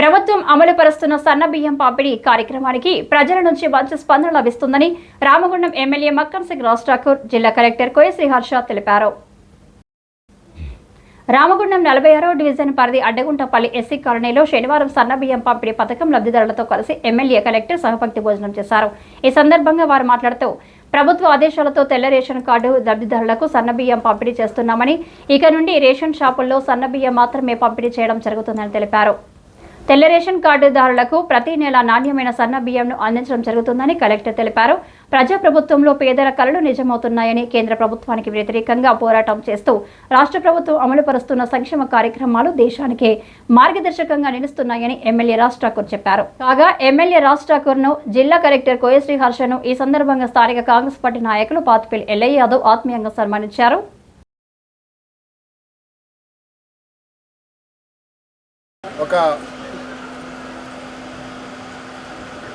ప్రభుత్వం అమలు పరుస్తున్న సన్న బియ్యం పంపిణీ కార్యక్రమానికి ప్రజల నుంచి మంచి స్పందన లభిస్తుందని రామగుండం ఎమ్మెల్యే మక్కన్ సింగ్ రాజ్ ఠాకూర్ జిల్లా కలెక్టర్ కోయ శ్రీహర్ష తెలిపారు. రామగుండం నలభై ఆరో డివిజన్ పరిధి అడ్డగుంటపల్లి ఎస్సీ కాలనీలో శనివారం సన్నబియ్యం పంపిణీ పథకం లబ్ధిదారులతో కలిసి ఎమ్మెల్యే కలెక్టర్ సహపక్తి భోజనం చేశారు. ఈ సందర్భంగా వారు మాట్లాడుతూ ప్రభుత్వ ఆదేశాలతో తెల్ల రేషన్ కార్డు లబ్ధిదారులకు సన్నబియ్యం పంపిణీ చేస్తున్నామని ఇక నుండి రేషన్ షాపుల్లో సన్నబియ్యం మాత్రమే పంపిణీ చేయడం జరుగుతుందని తెలిపారు. తెల్ల రేషన్ కార్డుదారులకు ప్రతి నెల నాణ్యమైన సన్న బియ్యంను అందించడం జరుగుతుందని కలెక్టర్ తెలిపారు. ప్రజాప్రభుత్వంలో పేదల కలలు నిజమవుతున్నాయని కేంద్ర ప్రభుత్వానికి వ్యతిరేకంగా పోరాటం చేస్తూ రాష్ట్ర ప్రభుత్వం అమలుపరుస్తున్న సంక్షేమ కార్యక్రమాలు దేశానికే మార్గదర్శకంగా నిలుస్తున్నాయని ఎమ్మెల్యే రాజ్ ఠాకూర్ చెప్పారు. కాగా ఎమ్మెల్యే రాజ్ ఠాకూర్ను జిల్లా కలెక్టర్ కోయశ్రీ హర్షను ఈ సందర్భంగా స్థానిక కాంగ్రెస్ పార్టీ నాయకులు పాతిపల్లి ఎల్లయ్య యాదవ్ ఆత్మీయంగా సన్మానించారు. ఒక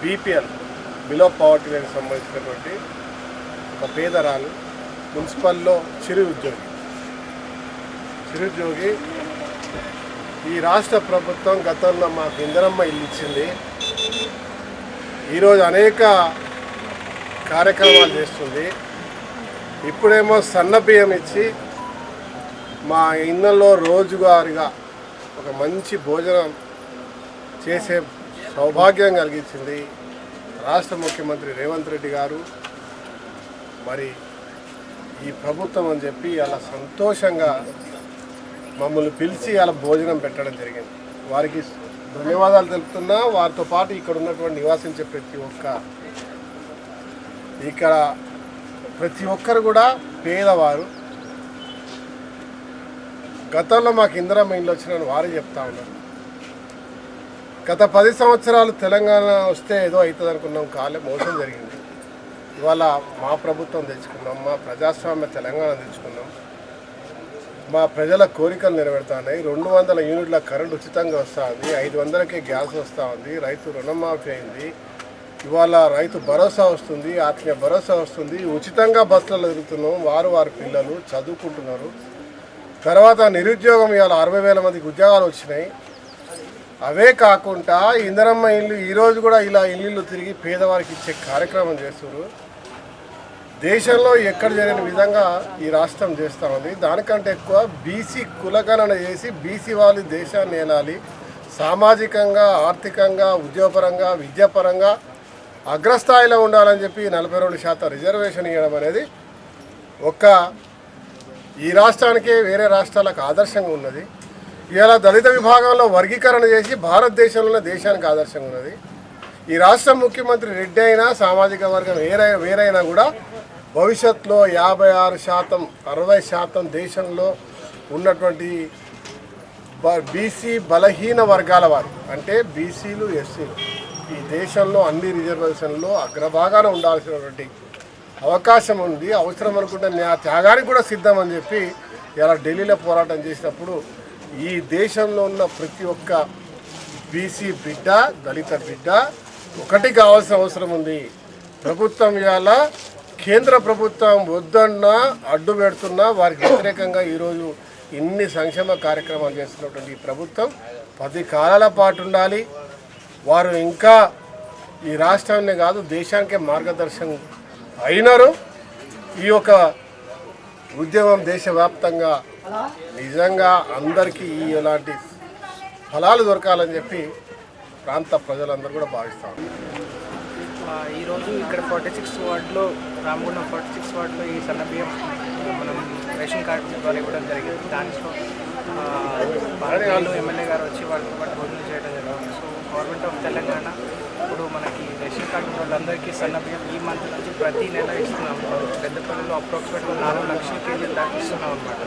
బీపీఎల్ బిలో పవర్టీ లైన్ సంబంధించినటువంటి ఒక పేదరాలు మున్సిపల్లో చిరు ఉద్యోగి. చిరుద్యోగి ఈ రాష్ట్ర ప్రభుత్వం గతంలో మాకు ఇందరమ్మ ఇల్లు ఇచ్చింది. ఈరోజు అనేక కార్యక్రమాలు చేస్తుంది. ఇప్పుడేమో సన్న బియ్యం ఇచ్చి మా ఇళ్ళల్లో రోజువారీగా ఒక మంచి భోజనం చేసే సౌభాగ్యం కలిగించింది రాష్ట్ర ముఖ్యమంత్రి రేవంత్ రెడ్డి గారు. మరి ఈ ప్రభుత్వం అని చెప్పి అలా సంతోషంగా మమ్మల్ని పిలిచి అలా భోజనం పెట్టడం జరిగింది. వారికి ధన్యవాదాలు తెలుపుతున్నా. వారితో పాటు ఇక్కడ ఉన్నటువంటి నివాసించే ప్రతి ఒక్క ఇక్కడ ప్రతి ఒక్కరు కూడా పేదవారు. గతంలో మాకు ఇందిరా ఇండ్లు వచ్చిన వారే చెప్తా ఉన్నారు. గత పది సంవత్సరాలు తెలంగాణ వస్తే ఏదో అవుతుంది అనుకున్నాం కాలే మోసం జరిగింది. ఇవాళ మా ప్రభుత్వం తెచ్చుకున్నాం మా ప్రజాస్వామ్య తెలంగాణ తెచ్చుకున్నాం. మా ప్రజల కోరికలు నెరవేరుతున్నాయి. రెండు వందల యూనిట్ల కరెంట్ ఉచితంగా వస్తూ ఉంది ఐదు వందలకే గ్యాస్ వస్తూ ఉంది రైతు రుణమాఫీ అయింది. ఇవాళ రైతు భరోసా వస్తుంది ఆత్మీయ భరోసా వస్తుంది. ఉచితంగా బస్సులలో తిరుగుతున్నాం వారు వారి పిల్లలు చదువుకుంటున్నారు. తర్వాత నిరుద్యోగం ఇవాళ అరవై వేల మందికి ఉద్యోగాలు వచ్చినాయి. అవే కాకుండా ఇందరమ్మ ఇల్లు ఈరోజు కూడా ఇలా ఇల్లు తిరిగి పేదవారికి ఇచ్చే కార్యక్రమం చేస్తున్నారు. దేశంలో ఎక్కడ జరిగిన విధంగా ఈ రాష్ట్రం చేస్తూ ఉంది. దానికంటే ఎక్కువ బీసీ కులగణన చేసి బీసీ వాళ్ళు దేశాన్ని ఏలాలి సామాజికంగా ఆర్థికంగా ఉద్యోగపరంగా విద్యాపరంగా అగ్రస్థాయిలో ఉండాలని చెప్పి నలభై రెండు శాతం రిజర్వేషన్ ఇవ్వడం అనేది ఒక్క ఈ రాష్ట్రానికే వేరే రాష్ట్రాలకు ఆదర్శంగా ఉన్నది. ఇలా దళిత విభాగంలో వర్గీకరణ చేసి భారతదేశంలోనే దేశానికి ఆదర్శంగా ఉన్నది. ఈ రాష్ట్ర ముఖ్యమంత్రి రెడ్డి అయినా సామాజిక వర్గం వేరే వేరైనా కూడా భవిష్యత్తులో యాభై ఆరు శాతం అరవై శాతం దేశంలో ఉన్నటువంటి బీసీ బలహీన వర్గాల వారు అంటే బీసీలు ఎస్సీలు ఈ దేశంలో అన్ని రిజర్వేషన్లో అగ్రభాగాన ఉండాల్సినటువంటి అవకాశం ఉంది. అవసరం అనుకుంటే త్యాగానికి కూడా సిద్ధం అని చెప్పి ఇలా ఢిల్లీలో పోరాటం చేసినప్పుడు ఈ దేశంలో ఉన్న ప్రతి ఒక్క బీసీ బిడ్డ దళిత బిడ్డ ఒకటి కావాల్సిన అవసరం ఉంది. ప్రభుత్వం ఇవాళ కేంద్ర ప్రభుత్వం వద్దన్నా అడ్డు పెడుతున్నా వారికి వ్యతిరేకంగా ఈరోజు ఇన్ని సంక్షేమ కార్యక్రమాలు చేస్తున్నటువంటి ఈ ప్రభుత్వం పది కాలాల పాటు ఉండాలి. వారు ఇంకా ఈ రాష్ట్రాన్ని కాదు దేశానికే మార్గదర్శనం అయినారు. ఈ యొక్క ఉద్యమం దేశవ్యాప్తంగా నిజంగా అందరికీ ఈ ఇలాంటి ఫలాలు దొరకాలని చెప్పి ప్రాంత ప్రజలందరూ కూడా భావిస్తారు ఈరోజు ఇక్కడ ఫార్టీ సిక్స్ వార్డులో రామగుండం ఫార్టీ సిక్స్ వార్డులో ఈ సన్న బియ్యం మనం రేషన్ కార్డు ద్వారా ఇవ్వడం జరిగింది. దాంట్లో ఆ, పార్టీలు ఎమ్మెల్యే గారు వచ్చి వాళ్ళతో పాటు భోజనం చేయడం జరిగింది. సో గవర్నమెంట్ ఆఫ్ తెలంగాణ ఇప్పుడు మనకి రేషన్ కార్డు వాళ్ళందరికీ సన్నబియ్యం ఈ మంత్ నుంచి ప్రతి నెల ఇస్తున్నాం. పెద్దపల్లిలో అప్రాక్సిమేట్గా నాలుగు లక్షల కేజీలు దాకా ఇస్తున్నాం అనమాట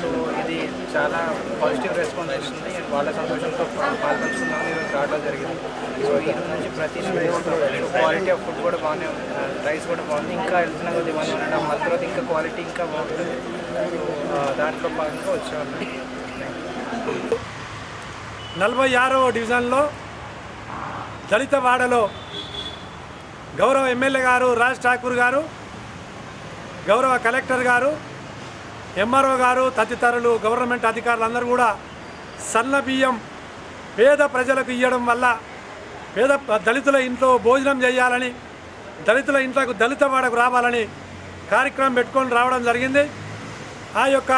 సో ఇది చాలా పాజిటివ్ రెస్పాన్స్ ఇస్తుంది. అండ్ వాళ్ళ సంతోషంతో పాల్పంచుకున్నాం ఈరోజు రావడం జరిగింది. సో ఈ రోజు నుంచి ప్రతి నెల ఇస్తున్నాం. క్వాలిటీ ఆఫ్ ఫుడ్ కూడా బాగానే ఉంది. రైస్ కూడా బాగుంది. ఇంకా వెళ్తున్నా కొద్ది మంది ఉండడం మళ్ళీ తర్వాత ఇంకా క్వాలిటీ ఇంకా బాగుంటుంది. సో దాంట్లో భాగంగా వచ్చేవాళ్ళం నలభై ఆరవ డివిజన్లో దళిత వాడలో గౌరవ ఎమ్మెల్యే గారు రాజ్ ఠాకూర్ గారు గౌరవ కలెక్టర్ గారు ఎంఆర్ఓ గారు తదితరులు గవర్నమెంట్ అధికారులందరూ కూడా సన్న బియ్యం పేద ప్రజలకు ఇవ్వడం వల్ల పేద దళితుల ఇంట్లో భోజనం చేయాలని దళితుల ఇంట్లోకి దళిత వాడకు రావాలని కార్యక్రమం పెట్టుకొని రావడం జరిగింది. ఆ యొక్క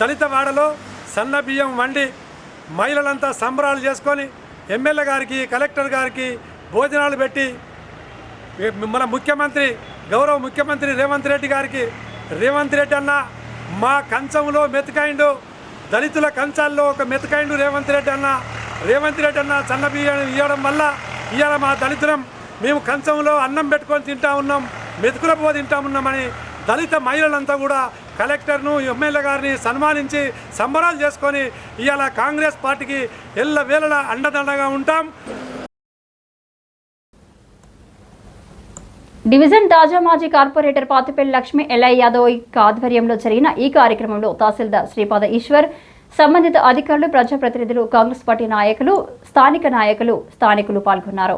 దళిత వాడలో సన్న బియ్యం వండి మహిళలంతా సంబరాలు చేసుకొని ఎమ్మెల్యే గారికి కలెక్టర్ గారికి భోజనాలు పెట్టి మన ముఖ్యమంత్రి గౌరవ ముఖ్యమంత్రి రేవంత్ రెడ్డి గారికి రేవంత్ రెడ్డి అన్న మా కంచంలో మెతకాయిండు దళితుల కంచాల్లో ఒక మెతకాయిండు రేవంత్ రెడ్డి అన్న రేవంత్ రెడ్డి అన్న సన్న బియ్యం ఇవ్వడం వల్ల ఇవాళ మా దళితులం మేము కంచంలో అన్నం పెట్టుకొని తింటా ఉన్నాం మెతుకుల పో తింటా ఉన్నామని దళిత మహిళలంతా కూడా కలెక్టర్ను ఎమ్మెల్యే గారిని సన్మానించి సంబరాలు చేసుకొని ఇవాళ కాంగ్రెస్ పార్టీకి ఎల్ల వేళలా అండదండగా ఉంటాం. డివిజన్ తాజా మాజీ కార్పొరేటర్ పాతిపల్లి లక్ష్మి ఎల్ఐ యాదవ్ ఆధ్వర్యంలో జరిగిన ఈ కార్యక్రమంలో తహసీల్దార్ శ్రీపాద ఈశ్వర్ సంబంధిత అధికారులు ప్రజాప్రతినిధులు కాంగ్రెస్ పార్టీ నాయకులు స్థానిక నాయకులు స్థానికులు పాల్గొన్నారు.